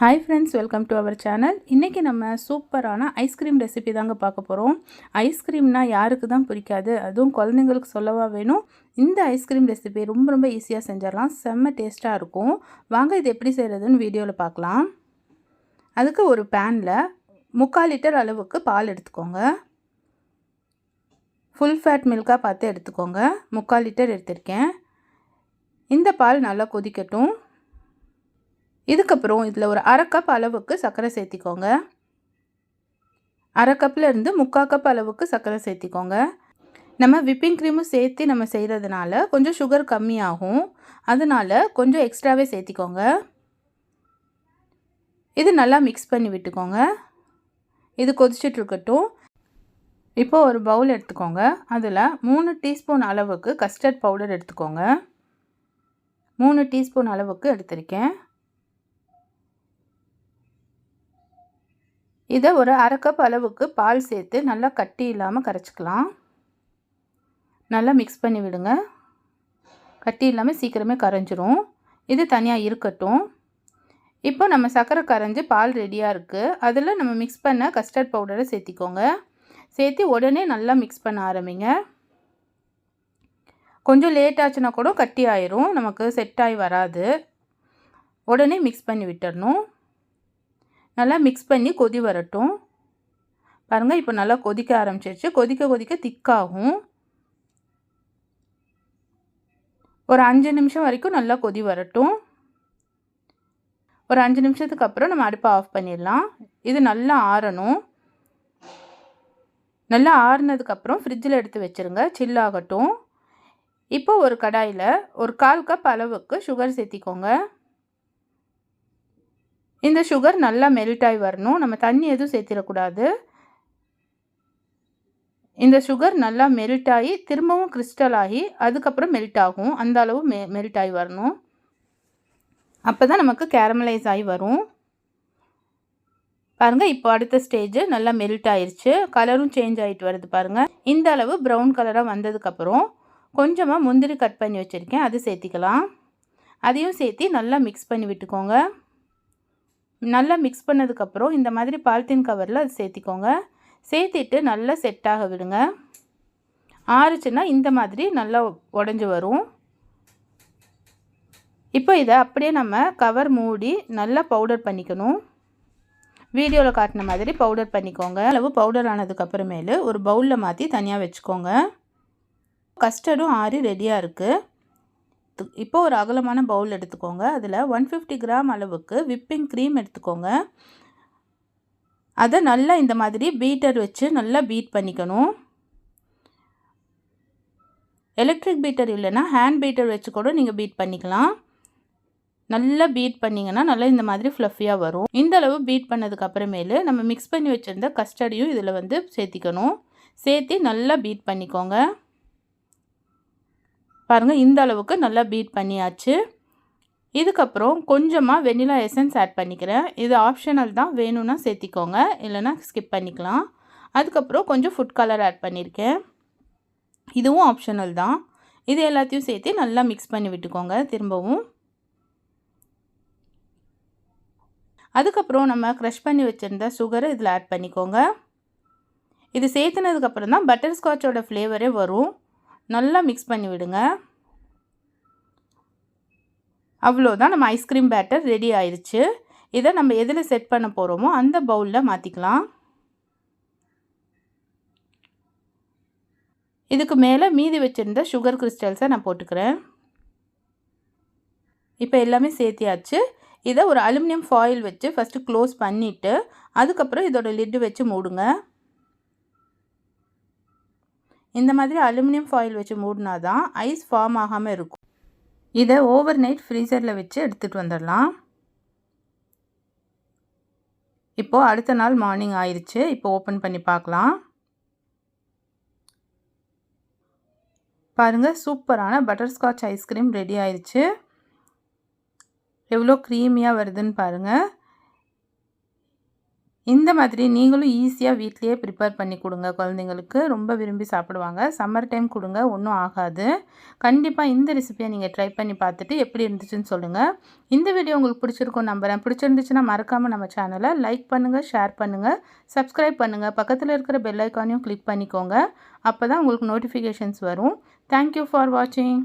Hi friends welcome to our channel இன்றைக்கி நம்ம சூப்பரான ஐஸ்கிரீம் ரெசிபி தாங்க பார்க்க போகிறோம் ஐஸ்கிரீம்னா யாருக்கு தான் பிடிக்காது? அதுவும் குழந்தைங்களுக்கு சொல்லவா வேணும். இந்த ஐஸ்கிரீம் ரெசிபி ரொம்ப ரொம்ப ஈஸியாக செஞ்சிடலாம். செம்ம டேஸ்ட்டாக இருக்கும். வாங்க இது எப்படி செய்கிறதுன்னு வீடியோவில் பார்க்கலாம். அதுக்கு ஒரு பேனில் முக்கால் லிட்டர் அளவுக்கு பால் எடுத்துக்கோங்க. ஃபுல் ஃபேட் மில்காக பார்த்து எடுத்துக்கோங்க. முக்கால் லிட்டர் எடுத்திருக்கேன். இந்த பால் நல்லா கொதிக்கட்டும். இதுக்கப்புறம் இதில் ஒரு அரை கப் அளவுக்கு சர்க்கரை சேர்த்திக்கோங்க. அரை கப்பில் இருந்து முக்கால் கப் அளவுக்கு சர்க்கரை சேர்த்திக்கோங்க. நம்ம விப்பிங் க்ரீமும் சேர்த்து நம்ம செய்கிறதுனால கொஞ்சம் சுகர் கம்மியாகும். அதனால் கொஞ்சம் எக்ஸ்ட்ராவே சேர்த்திக்கோங்க. இது நல்லா மிக்ஸ் பண்ணி விட்டுக்கோங்க. இது கொதிச்சிட்ருக்கட்டும் இப்போ ஒரு பவுல் எடுத்துக்கோங்க. அதில் மூணு டீஸ்பூன் அளவுக்கு கஸ்டர்ட் பவுடர் எடுத்துக்கோங்க. மூணு டீஸ்பூன் அளவுக்கு எடுத்திருக்கேன். இதை ஒரு அரை கப் அளவுக்கு பால் சேர்த்து நல்லா கட்டி இல்லாமல் கரைச்சிக்கலாம். நல்லா மிக்ஸ் பண்ணி விடுங்க. கட்டி இல்லாமல் சீக்கிரமே கரைஞ்சிரும். இது தனியாக இருக்கட்டும். இப்போ நம்ம சர்க்கரை கரைஞ்சி பால் ரெடியாக இருக்குது அதில் நம்ம மிக்ஸ் பண்ண கஸ்டர்ட் பவுடரை சேர்த்திக்கோங்க. சேர்த்து உடனே நல்லா மிக்ஸ் பண்ண ஆரம்பிங்க. கொஞ்சம் லேட் ஆச்சுன்னா கூட கட்டி ஆயிரும். நமக்கு செட் ஆகி வராது. உடனே மிக்ஸ் பண்ணி விட்டுறணும். நல்லா மிக்ஸ் பண்ணி கொதி வரட்டும். பாருங்கள் இப்போ நல்லா கொதிக்க ஆரம்பிச்சிருச்சு. கொதிக்க கொதிக்க திக்காகும் ஒரு அஞ்சு நிமிஷம் வரைக்கும் நல்லா கொதி வரட்டும். ஒரு அஞ்சு நிமிஷத்துக்கு அப்புறம் நம்ம அடுப்பை ஆஃப் பண்ணிடலாம். இது நல்லா ஆறணும். நல்லா ஆறுனதுக்கப்புறம் ஃப்ரிட்ஜில் எடுத்து வச்சுருங்க. சில்லாகட்டும் இப்போ ஒரு கடாயில் ஒரு கால் கப் அளவுக்கு சுகர் சேர்த்திக்கோங்க. இந்த சுகர் நல்லா மெல்ட் ஆகி வரணும். நம்ம தண்ணி எதுவும் சேர்த்திடக்கூடாது. இந்த சுகர் நல்லா மெல்ட் ஆகி திரும்பவும் கிறிஸ்டல் ஆகி அதுக்கப்புறம் மெல்ட் ஆகும். அந்த அளவு மெ மெல்ட் ஆகி வரணும். அப்போ தான் நமக்கு கேரமலைஸ் ஆகி வரும். பாருங்கள் இப்போ அடுத்த ஸ்டேஜ் நல்லா மெல்ட் ஆயிடுச்சு கலரும் சேஞ்ச் ஆகிட்டு வருது பாருங்கள் இந்த அளவு ப்ரௌன் கலராக வந்ததுக்கப்புறம் கொஞ்சமாக முந்திரி கட் பண்ணி வச்சுருக்கேன். அது சேர்த்திக்கலாம். அதையும் சேர்த்து நல்லா மிக்ஸ் பண்ணி விட்டுக்கோங்க. நல்லா மிக்ஸ் பண்ணதுக்கப்புறம் இந்த மாதிரி பாலித்தீன் கவரில் அது சேர்த்திக்கோங்க. சேர்த்திட்டு நல்லா செட் ஆக விடுங்க. ஆறுச்சுன்னா இந்த மாதிரி நல்லா உடஞ்சி வரும். இப்போ இதை அப்படியே நம்ம கவர் மூடி நல்லா பவுடர் பண்ணிக்கணும். வீடியோவில் காட்டின மாதிரி பவுடர் பண்ணிக்கோங்க. அளவு பவுடர் ஆனதுக்கப்புறமேலு ஒரு பவுலில் மாற்றி தனியாக வச்சுக்கோங்க. கஸ்டர்டும் ஆறி ரெடியாக இருக்குது இப்போ ஒரு அகலமான பவுல் எடுத்துக்கோங்க. அதில் ஒன் ஃபிஃப்டி கிராம் அளவுக்கு விப்பிங் க்ரீம் எடுத்துக்கோங்க. அதை நல்லா இந்த மாதிரி பீட்டர் வச்சு நல்லா பீட் பண்ணிக்கணும். எலக்ட்ரிக் பீட்டர் இல்லைன்னா ஹேண்ட் பீட்டர் வச்சு கூட நீங்கள் பீட் பண்ணிக்கலாம். நல்லா பீட் பண்ணிங்கன்னா நல்லா இந்த மாதிரி ஃப்ளஃபியாக வரும். இந்த அளவு பீட் பண்ணதுக்கு அப்புறமேலு நம்ம மிக்ஸ் பண்ணி வச்சுருந்த கஸ்டர்டையும் இதில் வந்து சேர்த்திக்கணும். சேர்த்து நல்லா பீட் பண்ணிக்கோங்க. பாருங்கள் இந்த அளவுக்கு நல்லா பீட் பண்ணியாச்சு. இதுக்கப்புறம் கொஞ்சமாக வெனிலா எசன்ஸ் ஆட் பண்ணிக்கிறேன். இது ஆப்ஷனல் தான் வேணும்னா சேர்த்திக்கோங்க. இல்லைனா ஸ்கிப் பண்ணிக்கலாம். அதுக்கப்புறம் கொஞ்சம் ஃபுட் கலர் ஆட் பண்ணியிருக்கேன். இதுவும் ஆப்ஷனல் தான். இது எல்லாத்தையும் சேர்த்து நல்லா மிக்ஸ் பண்ணி விட்டுக்கோங்க திரும்பவும். அதுக்கப்புறம் நம்ம க்ரஷ் பண்ணி வச்சுருந்த சுகரை இதில் ஆட் பண்ணிக்கோங்க. இது சேர்த்துனதுக்கப்புறம் தான் பட்டர் ஸ்காட்சோட ஃப்ளேவரே வரும். நல்லா மிக்ஸ் பண்ணி விடுங்க. அவ்வளோதான் நம்ம ஐஸ்கிரீம் பேட்டர் ரெடி ஆயிடுச்சு இதை நம்ம எதில் செட் பண்ண போகிறோமோ அந்த பவுலில் மாற்றிக்கலாம் இதுக்கு மேலே மீதி வச்சுருந்த சுகர் கிறிஸ்டல்ஸை நான் போட்டுக்கிறேன். இப்போ எல்லாமே சேர்த்தியாச்சு. இதை ஒரு அலுமினியம் ஃபாயில் வச்சு ஃபஸ்ட்டு க்ளோஸ் பண்ணிவிட்டு அதுக்கப்புறம் இதோட லிட்டு வச்சு மூடுங்க. இந்த மாதிரி அலுமினியம் ஃபாயில் வச்சு மூடினா தான் ஐஸ் ஃபார்ம் ஆகாமல் இருக்கும். இதை ஓவர் நைட் ஃப்ரீசரில் வச்சு எடுத்துகிட்டு வந்துடலாம். இப்போது அடுத்த நாள் மார்னிங் ஆயிடுச்சு இப்போ ஓப்பன் பண்ணி பார்க்கலாம். பாருங்கள் சூப்பரான பட்டர்ஸ்காட்ச் ஐஸ்கிரீம் ரெடி ஆயிடுச்சு எவ்வளோ க்ரீமியாக வருதுன்னு பாருங்கள் இந்த மாதிரி நீங்களும் ஈஸியாக வீட்லேயே ப்ரிப்பேர் பண்ணி கொடுங்க. குழந்தைங்களுக்கு ரொம்ப விரும்பி சாப்பிடுவாங்க. சம்மர் டைம் கொடுங்க ஒன்றும் ஆகாது. கண்டிப்பாக இந்த ரெசிபியை நீங்கள் ட்ரை பண்ணி பார்த்துட்டு எப்படி இருந்துச்சுன்னு சொல்லுங்கள் இந்த வீடியோ உங்களுக்கு பிடிச்சிருக்கும் நம்புகிறேன் பிடிச்சிருந்துச்சுன்னா மறக்காமல் நம்ம சேனலை லைக் பண்ணுங்கள் ஷேர் பண்ணுங்கள் சப்ஸ்கிரைப் பண்ணுங்கள் பக்கத்தில் இருக்கிற பெல் ஐக்கானையும் கிளிக் பண்ணிக்கோங்க. அப்போ தான் உங்களுக்கு நோட்டிஃபிகேஷன்ஸ் வரும். தேங்க்யூ ஃபார் வாட்சிங்